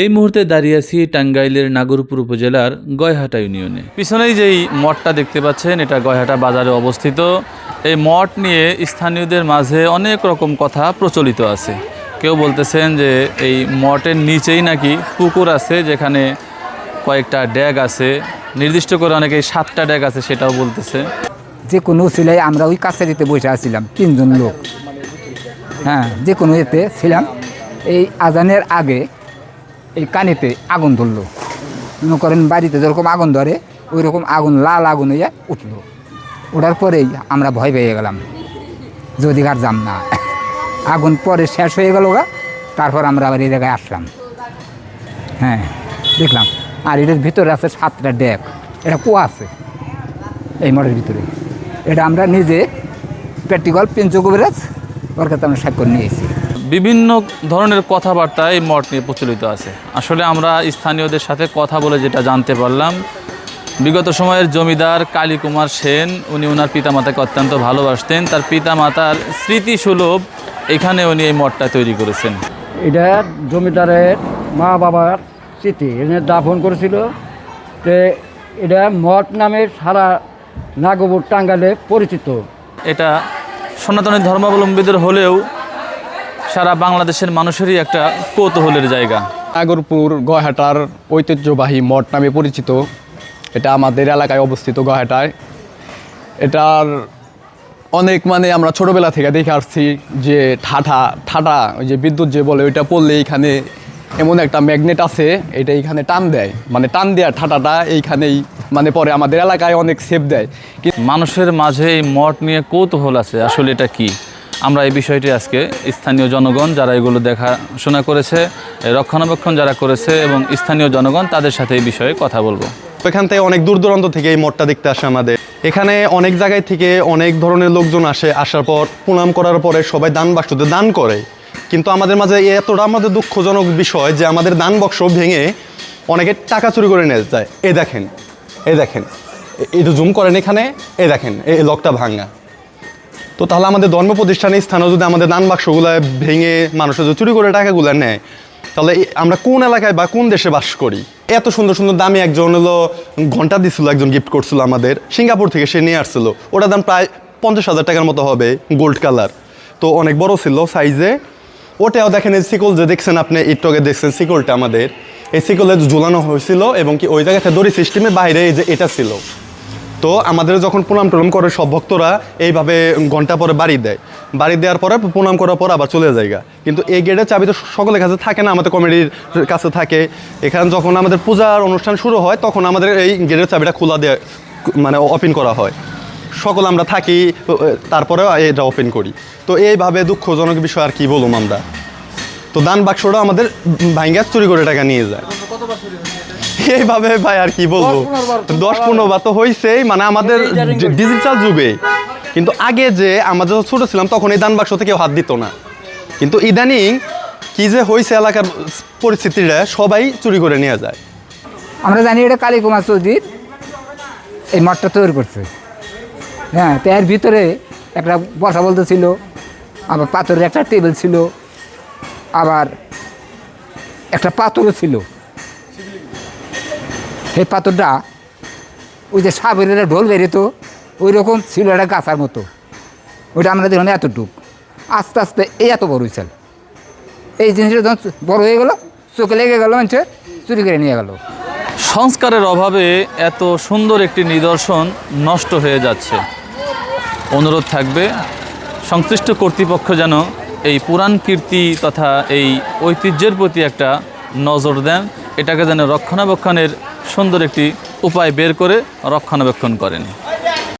এই মুহূর্তে দাঁড়িয়ে আছি টাঙ্গাইলের নাগরপুর উপজেলার গয়হাটা ইউনিয়নে। পিছনেই যেই মঠটা দেখতে পাচ্ছেন, এটা গয়হাটা বাজারে অবস্থিত। এই মঠ নিয়ে স্থানীয়দের মাঝে অনেক রকম কথা প্রচলিত আছে। কেউ বলতেছেন যে এই মঠের নিচেই নাকি পুকুর আছে, যেখানে কয়েকটা ড্যাগ আছে। নির্দিষ্ট করে অনেকে সাতটা ড্যাগ আছে সেটাও বলতেছে। যে কোনো ছেলে আমরা ওই কাছারিতে বসে আছিলাম, তিনজন লোক। হ্যাঁ যে কোনো এতে ছিলাম। এই আজানের আগে এই কানেতে আগুন ধরলো। মনে করেন বাড়িতে যেরকম আগুন ধরে ওই রকম আগুন, লাল আগুন হইয়া উঠল। ওঠার পরেই আমরা ভয় পেয়ে গেলাম, যদি আর যাম না। আগুন পরে শেষ হয়ে গেল গা, তারপর আমরা আবার এই জায়গায় আসলাম। হ্যাঁ দেখলাম। আর এটার ভিতরে আছে সাতটা ডেক। এটা কুয়া আছে, এই মঠের ভিতরে। এটা আমরা নিজে প্র্যাকটিক্যাল পেঞ্চো কবিরাজ ওর কাছে আমরা স্বাক্ষর নিয়েছি বিভিন্ন ধরনের কথাবার্তা এই মঠ নিয়ে প্রচলিত আছে। আসলে আমরা স্থানীয়দের সাথে কথা বলে যেটা জানতে পারলাম বিগত সময়ের জমিদার কালীকুমার সেন উনি ওনার পিতামাতাকে অত্যন্ত ভালোবাসতেন। তার পিতামাতার স্মৃতিসুলভ এখানে উনি এই মঠটা তৈরি করেছেন। এটা জমিদারের মা বাবার স্মৃতি। এনে দাফন করেছিল তে এটা মঠ নামে সারা নাগপুর টাঙ্গালে পরিচিত। এটা সনাতনী ধর্মাবলম্বীদের হলেও সারা বাংলাদেশের মানুষেরই একটা কৌতূহলের জায়গা। নাগরপুর গহাটার ঐতিহ্যবাহী মঠ নামে পরিচিত। এটা আমাদের এলাকায় অবস্থিত গহাটায় এটার অনেক মানে আমরা ছোটবেলা থেকে দেখে আসছি যে ঠাঠা ঠাটা ওই যে বিদ্যুৎ যে বলে ওইটা পড়লে এইখানে এমন একটা ম্যাগনেট আছে এটা এইখানে টান দেয়। মানে টান দেওয়ার ঠাটাটা এইখানেই মানে পরে আমাদের এলাকায় অনেক সেফ দেয়। কিন্তু মানুষের মাঝে এই মঠ নিয়ে কৌতূহল আছে আসলে এটা কি? আমরা এই বিষয়টি আজকে স্থানীয় জনগণ যারা এগুলো দেখাশোনা করেছে রক্ষণাবেক্ষণ যারা করেছে এবং স্থানীয় জনগণ তাদের সাথে এই বিষয়ে কথা বলব। এখান থেকে অনেক দূর দূরান্ত থেকে এই মঠটা দেখতে আসে আমাদের। এখানে অনেক জায়গায় থেকে অনেক ধরনের লোকজন আসে, আসার পর প্রণাম করার পরে সবাই দান বাক্সতে দান করে। কিন্তু আমাদের মাঝে এতটা আমাদের দুঃখজনক বিষয় যে আমাদের দান বাক্স ভেঙে অনেকে টাকা চুরি করে নিয়ে যায়। এ দেখেন এ দেখেন একটু জুম করেন এখানে, এ দেখেন এই লকটা ভাঙা। তো তাহলে আমাদের ধর্ম প্রতিষ্ঠানের স্থানে যদি আমাদের দান বাক্সগুলো ভেঙে মানুষের যদি চুরি করে টাকাগুলো নেয়, তাহলে আমরা কোন এলাকায় বা কোন দেশে বাস করি? এত সুন্দর সুন্দর দামি একজন হলো ঘণ্টা দিছিল, একজন গিফট করছিল আমাদের, সিঙ্গাপুর থেকে সে নিয়ে আসছিল। ওটার দাম প্রায় পঞ্চাশ হাজার টাকার মতো হবে গোল্ড কালার তো অনেক বড় ছিল সাইজে ওটাও দেখেন এই সিকল যে দেখছেন আপনি ইটকে দেখছেন সিকলটা আমাদের। এই সিকলে ঝুলানো হয়েছিল এবং কি ওই জায়গাতে দড়ি সিস্টেমের বাইরে এই যে এটা ছিল। তো আমাদের যখন প্রণাম টনাম করে সব ভক্তরা, এইভাবে ঘণ্টা পরে বাড়ি দেয়। বাড়ি দেওয়ার পরে প্রণাম করার পর আবার চলে যায় কিন্তু এই গেটের চাবি তো সকলের কাছে থাকে না, আমাদের কমিটির কাছে থাকে। এখানে যখন আমাদের পূজার অনুষ্ঠান শুরু হয়, তখন আমাদের এই গেটের চাবিটা খোলা দেয় মানে ওপেন করা হয়। সকল আমরা থাকি, তারপরেও এটা ওপেন করি। তো এইভাবে দুঃখজনক বিষয় আর কি বলুম আমরা। তো দান বাক্সটা আমাদের ভাঙ্গা চুরি করে টাকা নিয়ে যায়। এইভাবে ভাই আর কি বলব? দশ পনেরো বার তো হয়েছেই মানে আমাদের ডিজিটাল যুগে। কিন্তু আগে যে আমরা যখন ছোট ছিলাম তখন এই দান বাক্সতে কেউ হাত দিত না। কিন্তু ইদানিং কি যে হয়েছে এলাকার পরিস্থিতিটা সবাই চুরি করে নিয়ে যায়। আমরা জানি এটা কালী কুমার চৌধুরীর এই মঠটা তৈরি করছে। হ্যাঁ তো এর ভিতরে একটা বসা বলতে ছিল আবার পাথরের একটা টেবিল ছিল আবার একটা পাথরও ছিল। সেই পাথরটা ওই যে একটা ঢোল বেরোতো ওই রকম ছিল একটা গাছার মতো। ওইটা আমরা দেখলাম এতটুক। আস্তে আস্তে এই এত বড় হয়েছিল এই জিনিসটা যখন বড় হয়ে গেলো, চোখে লেগে গেলো, মানুষে চুরি করে নিয়ে গেলো। সংস্কারের অভাবে এত সুন্দর একটি নিদর্শন নষ্ট হয়ে যাচ্ছে। অনুরোধ থাকবে, সংশ্লিষ্ট কর্তৃপক্ষ যেন এই পুরাণ কীর্তি তথা এই ঐতিহ্যের প্রতি একটা নজর দেন। এটাকে যেন রক্ষণাবেক্ষণের সুন্দর একটি উপায় বের করে রক্ষণাবেক্ষণ করেন।